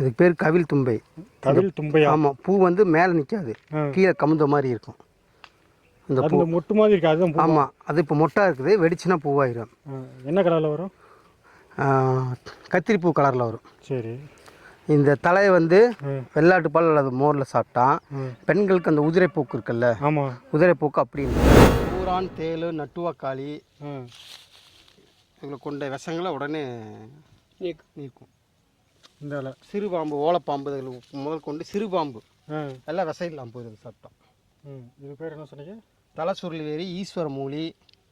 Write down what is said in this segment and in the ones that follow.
இதுக்கு பேர் கவில் தும்பை. கவில் தும்பையா? ஆமாம் பூ வந்து மேலே நிற்காது. கீழே கமுந்த மாதிரி இருக்கும். இந்த பூ. மொட்டு மாதிரி இருக்கு அதுதான் பூ. ஆமாம் அது இப்போ மொட்டா இருக்குது வெடிச்சுன்னா பூவாயிரும். என்ன கலரில் வரும்? கத்திரிப்பூ கலரில் வரும். சரி. இந்த தலையை வந்து. வெள்ளாட்டு பால் அல்லது மோரில் சாப்பிட்டா. பெண்களுக்கு அந்த உதிரைப்பூக்கு இருக்குல்ல ஆமாம் உதிரைப்பூக்கு அப்படின்னு பூரான் தேள் நட்டுவாக்காளி இதில் கொண்ட விஷங்களை உடனே நீக் நீக்கும். இந்த இலை. சிறு பாம்பு ஓலைப்பாம்பு இதில் முதல் கொண்டு சிறு பாம்பு. எல்லாம் விசையிலாம் போயிடுது சாப்பிட்டோம் ம். இது பேர் என்ன சொன்னீங்க? தலை சுருளி வேரி ஈஸ்வர மூலி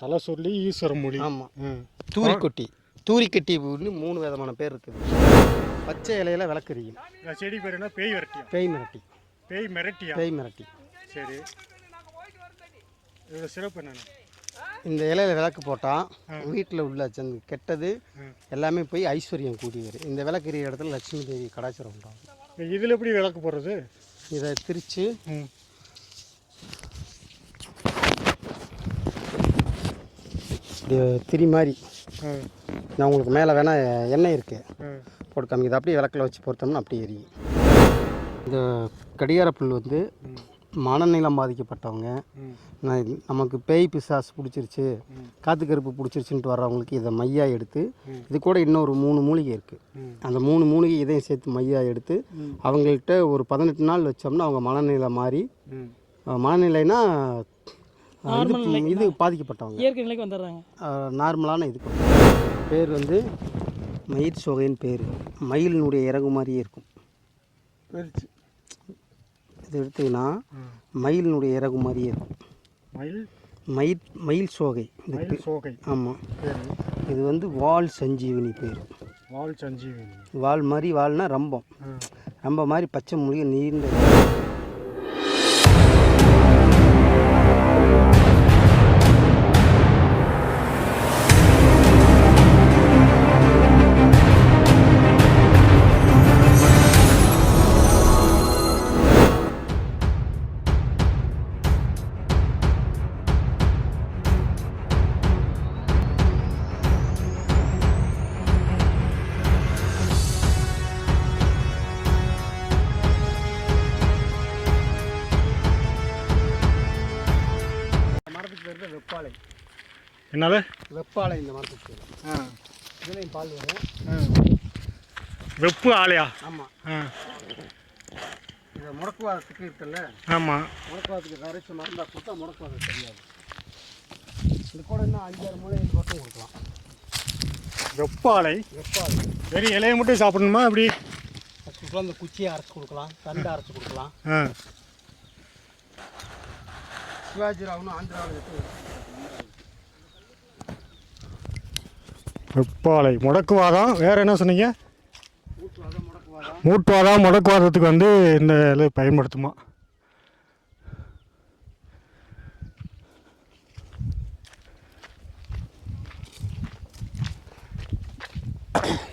தலை சொல்லி ஈஸ்வரம் மொழி ஆமாம் தூரிக்கொட்டி தூரிக்கட்டி மூணு விதமான பேர் இருக்குது. பச்சை இலையில விளக்கறியும் இந்த செடி பேர் என்ன? பேய் விரட்டியா? பேய் மிரட்டி. பேய் மிரட்டியா? பேய் மிரட்டி. சரி. இதோட சிறப்பு என்னென்ன? இந்த இலையில விளக்கு போட்டால் வீட்டில் உள்ள அந்த கெட்டது. எல்லாமே போய் ஐஸ்வர்யம் கூடி வரும். இந்த விளக்கறிய இடத்துல லட்சுமி தேவி கடாச்சரம் உண்டாகும். இதில் எப்படி விளக்கு போடுறது? இதை திரித்து திரி மாதிரி நான் உங்களுக்கு மேலே வேணால் எண்ணெய் இருக்குது போட்டு காமிக்குது அப்படியே விளக்கில் வச்சு பொறுத்தோம்னா அப்படியே எரியும். இந்த கடிகார புல் வந்து மனநிலம் பாதிக்கப்பட்டவங்க. நமக்கு பேய் பிசாசு பிடிச்சிருச்சு ம். காத்து கருப்பு பிடிச்சிருச்சுன்ட்டு வர்றவங்களுக்கு இதை மையா எடுத்து. இது கூட இன்னொரு மூணு மூலிகை இருக்குது அந்த மூணு மூலிகை இதையும் சேர்த்து மையா எடுத்து. அவங்கள்ட்ட ஒரு பதினெட்டு நாள் வச்சோம்னா அவங்க மனநிலை மாறி ம். அஹ், மனநிலைனா அஹ், இது இது பாதிக்கப்பட்டவங்க. இயற்கை நிலைக்கு வந்துடுறாங்க. அஹ், நார்மலான இது பேர் வந்து மயிர் சோகைன்னு பேர். மயிலினுடைய இறகு மாதிரியே இருக்கும் பெருச்சு இது எடுத்தீங்கன்னா மயிலினுடைய இறகு மாதிரியே இருக்கும். மயில்? மயில் மயில் சோகை. மயில் சோகை. ஆமாம் இது வந்து வால் சஞ்சீவனி பேர். வால் சஞ்சீவினி. வால் மாதிரி வால்னா ரம்பம். ரம்ப மாதிரி பச்சை மொழி நீண்ட என்னது வெப்பாலை இந்த மரத்துக்கு ஆ. இதுலேயும் பால் வரும். வெப்பு ஆலையா? ஆமாம் ஆ. இந்த முடக்குவாதத்துக்கு இருக்குல்ல? ஆமாம் முடக்குவாதத்துக்கு கரைச்சி மருந்தா கொடுத்தா முடக்குவாதம் தெரியாது. இது கூட இன்னும் அஞ்சாறு மூளை மட்டும் கொடுக்கலாம். வெப்பு ஆலை வெப்பாலை வெறும் இலையை மட்டும் சாப்பிடணுமா? அப்படி கொடுக்கலாம் இந்த குச்சியை அரைச்சி கொடுக்கலாம். தண்டை அரைச்சி கொடுக்கலாம். சிவாஜி ராவ்னு ஆந்திராவில் வெப்பாலை. முடக்குவாதம் வேறு என்ன சொன்னீங்க? மூட்டுவாதம் முடக்குவாதத்துக்கு வந்து இந்த இது பயன்படுத்துமா? you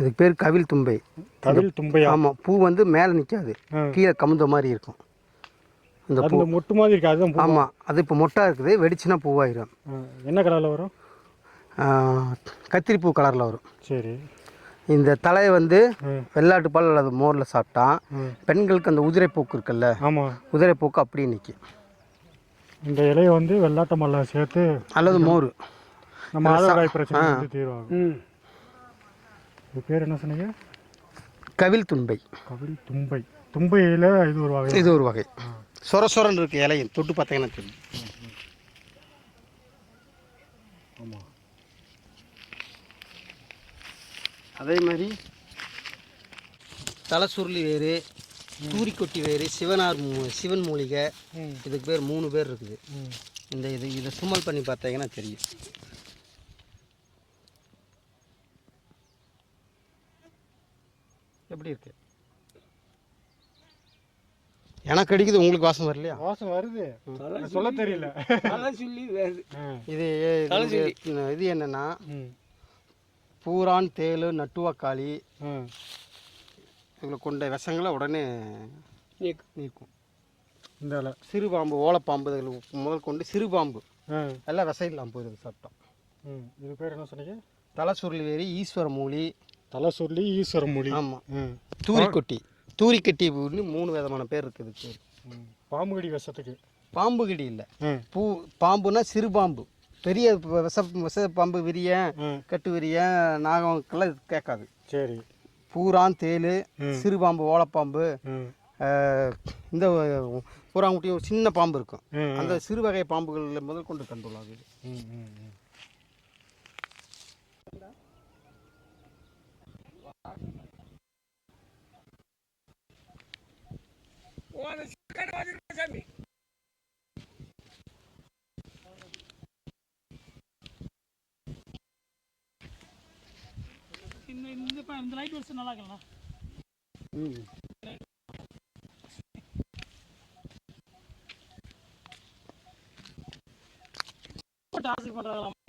இதுக்கு பேர் கவில் தும்பை. கவில் தும்பையா? ஆமாம் பூ வந்து மேலே நிற்காது. கீழே கமுந்த மாதிரி இருக்கும். இந்த பூ. மொட்டு மாதிரி இருக்கு அதுதான் பூ. ஆமாம் அது இப்போ மொட்டா இருக்குது வெடிச்சுன்னா பூவாயிரும். என்ன கலரில் வரும்? கத்திரிப்பூ கலரில் வரும். சரி. இந்த தலையை வந்து வெள்ளாட்டு பால் அல்லது மோரில் சாப்பிட்டா பெண்களுக்கு அந்த உதிரைப்பூக்கு இருக்குல்ல ஆமாம் உதிரைப்பூக்கு அப்படியே நிற்கும் இந்த இலையை வந்து வெள்ளாட்ட மல்ல சேர்த்து அல்லது மோர். நம்ம ஆதரவாய் பிரச்சனை தீர்வாகும். இது பேர் என்ன சொன்னீங்க? கவில் தும்பை. கபடி தும்பை. தும்பையில் இது ஒரு வகை. இது ஒரு வகை. சொர சொரன்னு இருக்கு இலையும் தொட்டு பார்த்தீங்கன்னா தெரியும். ஆமாம் அதே மாதிரி தலைசுருளி வேறு தூரிக்கொட்டி வேறு சிவனார் மூ- சிவன் மூலிகை இதுக்கு பேர் மூணு பேர் இருக்குது. இந்த இது இதை சுமல் பண்ணி பார்த்தீங்கன்னா தெரியும். எப்படி இருக்கு. எனக்கு அடிக்குது உங்களுக்கு வாசம் வரலையா? வாசம் வருது. சொல்ல தெரியல. சொல்லி வேறு. இது இது என்னன்னா பூரான் தேள் நட்டுவாக்காளி இதில் கொண்ட விஷங்களை உடனே நீக்கும். இந்த சிறு பாம்பு ஓலைப்பாம்பு இதில் முதல் கொண்டு சிறு பாம்பு. ஆ. எல்லாம் விசையிலாம் போயிடுது சாப்பிட்டோம் இது பேர் என்ன சொன்னீங்க? தலைசுருளி வேரி ஈஸ்வர மூலி தலை சொல்லி ஈஸ்வர மொழி. ஆமாம் தூரிக்கொட்டி. தூரிக்கட்டி பூன்னு மூணு விதமான பேர் இருக்குது பாம்பு கடி விஷத்துக்கு. பாம்பு கிடி இல்லை. பூ பாம்புனா சிறு பாம்பு பெரிய விஷ விஷ பாம்பு விரியன் ம். கட்டு விரியன் நாகம்க்கெல்லாம் இது கேட்காது. சரி. பூரான் ம். சிறு பாம்பு ஓலைப்பாம்பு இந்த பூராங்குட்டி ஒரு சின்ன பாம்பு இருக்கும். அந்த சிறு வகை பாம்புகளில் முதல் கொண்டு கண்டுள்ளாது. இது ம் ம் ம் இந்த இந்த இந்த லைட் வச்சு நல்லா இருக்கலாம் ம். டாஸ்க்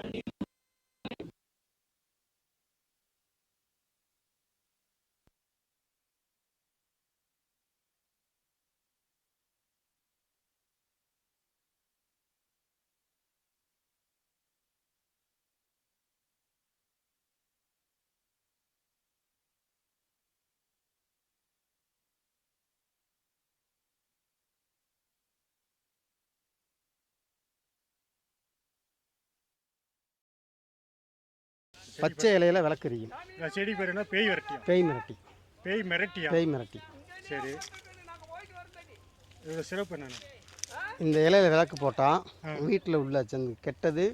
பச்சை இலையில விளக்கறியும் செடி பேர் என்ன? பேய் விரட்டியா? பேய் மிரட்டி. பேய் மிரட்டியா? பேய் மிரட்டி. சரி. இதோட சிறப்பு என்னென்ன? இந்த இலையில விளக்கு போட்டால் வீட்டில் உள்ள அந்த கெட்டது.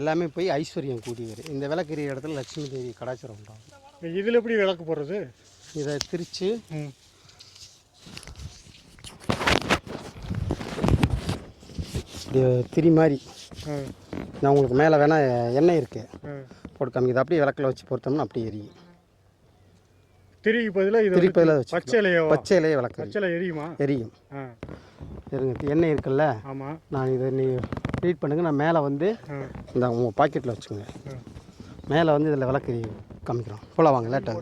எல்லாமே போய் ஐஸ்வர்யம் கூடி வரும். இந்த விளக்கறிய இடத்துல லட்சுமி தேவி கடாச்சரம் உண்டாகும். இதில் எப்படி விளக்கு போடுறது? இதை திரித்து ம். திரி மாதிரி. நான் உங்களுக்கு மேலே வேணால் எண்ணெய் இருக்கு. ம் போட்டு காமிக்குது அப்படியே விளக்கில் வச்சு பொறுத்தோம்னா அப்படியே எரியும். திரிக்கு பதிலாக இது திரி பதிலாக வச்சு பச்சை இலையோ பச்சை இலையை விளக்கு பச்சை இலை எரியுமா? எரியும். ஆ. இருங்க எண்ணெய் இருக்குல்ல? ஆமாம் நான் இதை நீ ரீட் பண்ணுங்க. நான் மேலே வந்து இந்த உங்கள் பாக்கெட்டில் வச்சுக்கோங்க. மேலே வந்து இதில் விளக்கறி காமிக்கிறோம். போல வாங்க லேட்டாக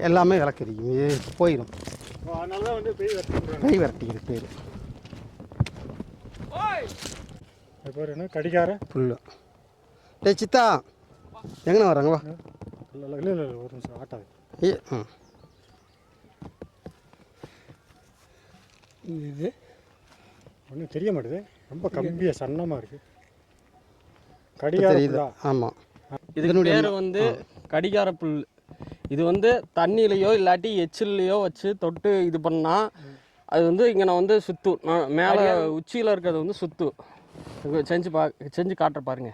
எல்லாமே விளக்கறியும் இது போயிடும் பேய் விரட்டிடுறாங்க பேய் விரட்டி இது பேர். கடிகார? புல்லு. டேய் சித்தா. எங்கண்ணா வராங்க வா. இல்லை இல்லை இல்லை இல்லை ஒரு நிமிஷம் ஆட்டாது. ஏ ம் இது ஒன்றும் தெரிய மாட்டுது. ரொம்ப கம்பியாக சன்னமாக இருக்குது கடிகார? ஆமாம் இதுக்கு பேர் வந்து கடிகார புல் இது வந்து தண்ணியிலையோ இல்லாட்டி எச்சில்லையோ வச்சு தொட்டு இது பண்ணா அது வந்து இங்கே நான் வந்து சுத்தும் நான் மேலே உச்சியில் இருக்கிறது வந்து சுத்தும் செஞ்சு பா செஞ்சு காட்டுற பாருங்க.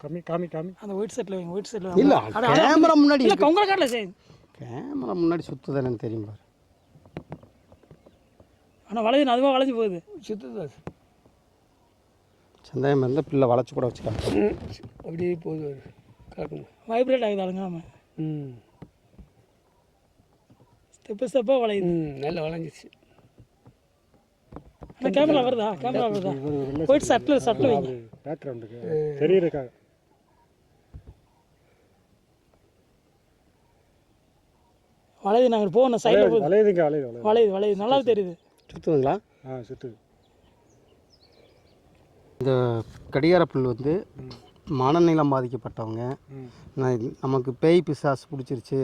கம்மி காமி காமி. அந்த ஒயிட் செட்டில் வைங்க ஒயிட் செட்டில் இல்லை கேமரா முன்னாடி இல்லை உங்களை காட்டல சார் கேமரா முன்னாடி சுற்றுதானு தெரியும் பாரு. ஆனால் வளைஞ்சு அதுவாக வளைஞ்சு போகுது. சுத்தது சந்தேகம் இருந்தால் பிள்ளை வளைச்சி கூட வச்சுக்கலாம். அப்படியே போகுது காட்டுங்க. வைப்ரேட் ஆகுது அலங்காம ம். ஸ்டெப்பு ஸ்டெப்பாக வளையுது. ம் நல்லா வளைஞ்சிச்சு. ஆனால் கேமரா வருதா? கேமரா வருதா? ஒயிட் சட்டில் சட்டில் வைங்க பேக்ரவுண்டுக்கு தெரியறக்கா வளையுது. நாங்கள் போகணும் சைடில் போகுது வளையுதுங்க வளையுது வளையுது. வளையுது நல்லா தெரியுது. சுற்றுதுங்களா ஆ சுற்றுது இந்த கடிகார புல் வந்து மனநிலம் பாதிக்கப்பட்டவங்க. நமக்கு பேய் பிசாசு பிடிச்சிருச்சு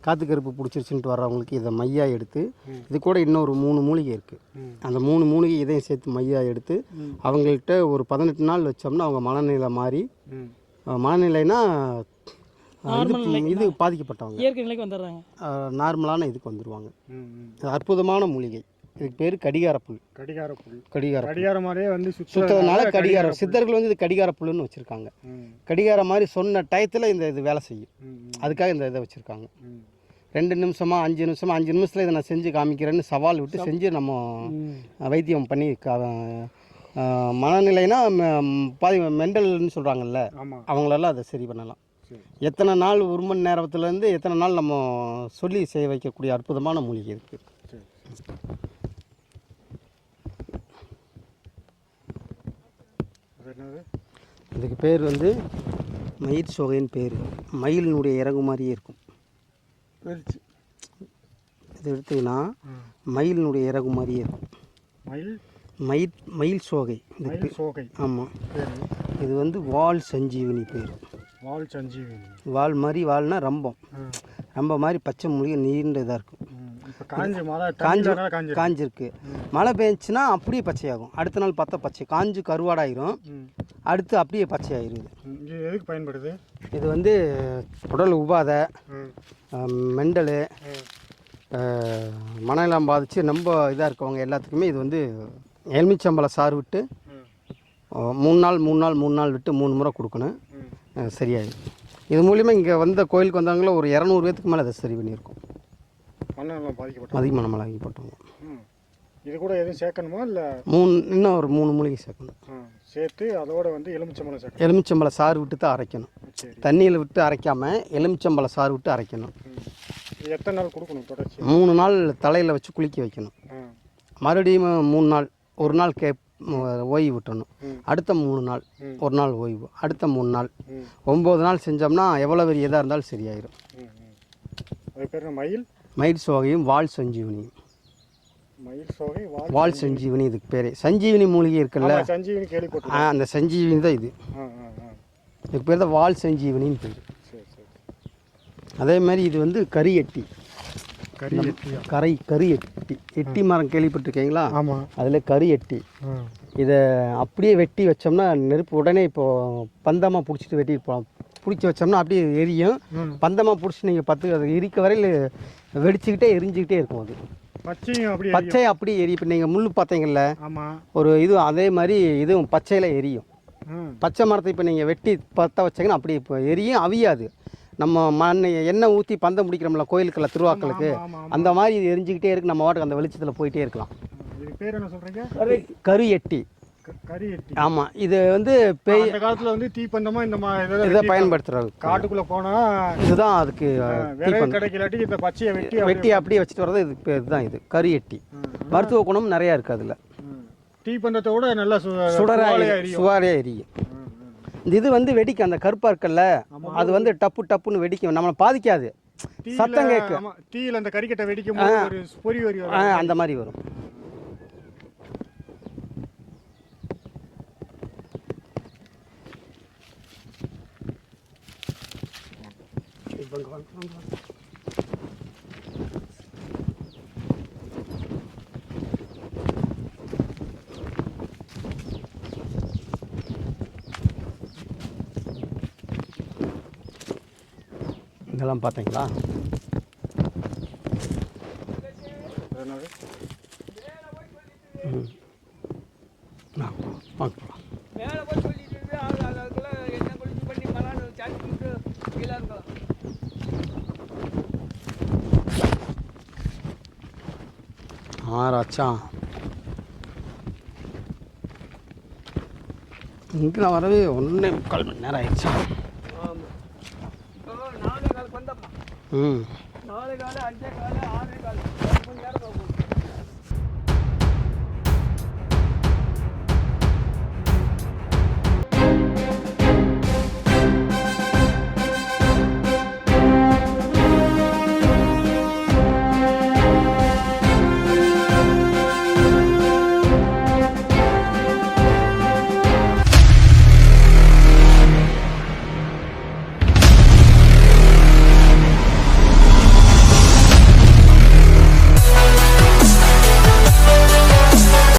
காத்து கருப்பு பிடிச்சிருச்சுன்ட்டு வர்றவங்களுக்கு இதை மையா எடுத்து இது கூட இன்னொரு மூணு மூலிகை இருக்குது. அந்த மூணு மூலிகை இதையும் சேர்த்து மையா எடுத்து அவங்கள்ட்ட ஒரு பதினெட்டு நாள் வச்சோம்னா அவங்க மனநிலை மாறி ம். அஹ், மனநிலைனா அஹ், இது பாதிக்கப்பட்டவங்க. நார்மலான இதுக்கு வந்துடுவாங்க அற்புதமான மூலிகை. இதுக்கு பேர் கடிகாரப்புல். கடிகார புல் கடிகார மாதிரியே வந்து சுத்ததுனால கடிகாரம். சித்தர்கள் வந்து இது கடிகார புல்லுன்னு வச்சுருக்காங்க கடிகாரம் மாதிரி சொன்ன டயத்தில் இந்த இது வேலை செய்யும். அதுக்காக இந்த இதை வச்சுருக்காங்க. ரெண்டு நிமிஷமா அஞ்சு நிமிஷமா அஞ்சு நிமிஷத்தில் இதை நான் செஞ்சு காமிக்கிறேன்னு சவால் விட்டு செஞ்சு நம்ம வைத்தியம் பண்ணி மனநிலைனா பாதி மெண்டல்னு சொல்கிறாங்கல்ல அவங்களெல்லாம் அதை சரி பண்ணலாம். எத்தனை நாள் ஒரு மணி நேரத்துலேருந்து எத்தனை நாள் நம்ம சொல்லி செய்ய வைக்கக்கூடிய அற்புதமான மூலிகை இருக்குது சரி அது என்னது? இதுக்கு பேர் வந்து மயிர் சோகைன்னு பேர். மயிலினுடைய இறகு மாதிரியே இருக்கும். பெருச்சு. இது எடுத்தீங்கன்னா மயிலினுடைய இறகு மாதிரியே இருக்கும். மயில்? மயில் மயில் சோகை. மயில் சோகை. ஆமாம் இது வந்து வால் சஞ்சீவினி பேர். வால் சஞ்சீவினி. வால் மாதிரி வால்னா ரம்பம். ரம்ப மாதிரி பச்சை மொழி நீண்ட இதாக இருக்கும். காஞ்சி மழை காஞ்சி காஞ்சி காஞ்சிருக்கு. மழை பெஞ்சுன்னா அப்படியே பச்சையாகும். அடுத்த நாள் பார்த்தா பச்சை. காஞ்சு கருவாடாயிரும். அடுத்து அப்படியே பச்சையாயிருது. எதுக்கு பயன்படுது? இது வந்து உடல் உபாதை மெண்டலு மனநலம் பாதித்து ரொம்ப இதாக இருக்கவங்க எல்லாத்துக்குமே இது வந்து எலுமிச்சம்பழம் சாறு விட்டு மூணு நாள் மூணு நாள் மூணு நாள் விட்டு மூணு முறை கொடுக்கணும். சரியாயிடும் இது மூலிமா இங்கே வந்த கோயிலுக்கு வந்தவங்கள ஒரு இரநூறு பேத்துக்கு மேலே அதை சரி பண்ணியிருக்கோம். மண்ணெல்லாம் பாதிக்கப்பட்டது. அதிகமாக நம்மளாகிப்பட்டவங்க ம். இது கூட எதுவும் சேர்க்கணுமா இல்லை? மூணு இன்னும் ஒரு மூணு மூலிகை சேர்க்கணும். சேர்த்து அதோட வந்து எலுமிச்சம்பழம் சேர்க்கணும். எலுமிச்சம்பழம் சாறு விட்டு தான் அரைக்கணும் தண்ணியில் விட்டு அரைக்காமல் எலுமிச்சம்பழம் சாறு விட்டு அரைக்கணும். எத்தனை நாள் கொடுக்கணும் தொடர்ச்சி? மூணு நாள் தலையில் வச்சு குளிக்க வைக்கணும். மறுபடியும் மூணு நாள் ஒரு நாள் கே ஓய்வு விட்டணும். அடுத்த மூணு நாள். ஒரு நாள் ஓய்வு. அடுத்த மூணு நாள் ஒம்பது நாள் செஞ்சோம்னா எவ்வளோ பெரிய இதாக இருந்தாலும் சரியாயிடும் அது பேர் மயில்? மயிர் சோகையும் வால் சஞ்சீவனியும் வால் சஞ்சீவனி. இதுக்கு பேர். சஞ்சீவனி மூலிகை இருக்குல்ல? ஆ, அந்த சஞ்சீவனி தான் இது. இதுக்கு பேர் தான் வால் சஞ்சீவனின்னு பேர். அதே மாதிரி இது வந்து எட்டி. கறி வெட்டியா கரை கரி எட்டி. எட்டி மரம் கேள்விப்பட்டிருக்கீங்களா? ஆமாம் அதில் கரி எட்டி. இதை அப்படியே வெட்டி வச்சோம்னா நெருப்பு உடனே இப்போது பந்தமாக பிடிச்சிட்டு வெட்டி போ- பிடிச்சி வச்சோம்னா அப்படியே எரியும். பந்தமாக பிடிச்சி நீங்கள் பத்து அது எரிக்க வரையில் வெடிச்சுக்கிட்டே எரிஞ்சுக்கிட்டே இருக்கும் அது. பச்சையும் அப்படி பச்சை அப்படியே எரி இப்போ நீங்கள் முள் பார்த்தீங்கல்ல ஒரு இது அதே மாதிரி இதுவும் பச்சையில் எரியும். பச்சை மரத்தை இப்போ நீங்கள் வெட்டி பற்ற வச்சீங்கன்னா அப்படியே இப்போ எரியும் அவியாது. நம்ம மண் எண்ணெய் ஊற்றி பந்தம் பிடிக்கிறோம்ல கோயிலுக்குள்ள திருவாக்களுக்கு. அந்த மாதிரி இது எரிஞ்சுக்கிட்டே இருக்கு நம்ம வாட்டுக்கு அந்த வெளிச்சத்தில் போயிட்டே இருக்கலாம். இது பேர் என்ன சொல்கிறீங்க கரு எட்டி. ஆமாம் இது வந்து பேய் அந்த காலத்தில் வந்து தீப்பந்தமாக இந்த மா இதெல்லாம் இதை வெட்டி பயன்படுத்துறது காட்டுக்குள்ளே போனால் இதுதான் அதுக்கு கிடைக்கலாட்டி இந்த பச்சையை வெட்டி வெட்டி அப்படியே வச்சுட்டு வர்றது இது பேர் இதுதான் இது கரு எட்டி மருத்துவ குணம் நிறையா இருக்குது அதில். தீப்பந்தத்தை விட நல்லா சுடராக சுவாரியாக எரியும். இந்த இது வந்து வெடிக்கும் அந்த கருப்பாக இருக்குல்ல அது வந்து டப்பு டப்புன்னு வெடிக்கும் நம்மளை பாதிக்காது. சத்தம் கேட்கும். தீயில அந்த கறிக்கட்டை வெடிக்கும் வரி ஆ, வரும். அந்த மாதிரி வரும் இதெல்லாம் பார்த்தீங்களா? வாங்க. மேலே போய் சொல்லிட்டு இருந்து அது அது அதுக்குள்ள என்ன குளிச்சு பண்ணி மலான்னு சாச்சி விட்டு இருக்கலாம் ஆறாச்சா இங்கே நான் வரவே ஒன்றே முக்கால் மணி நேரம் ஆயிடுச்சா. ம்.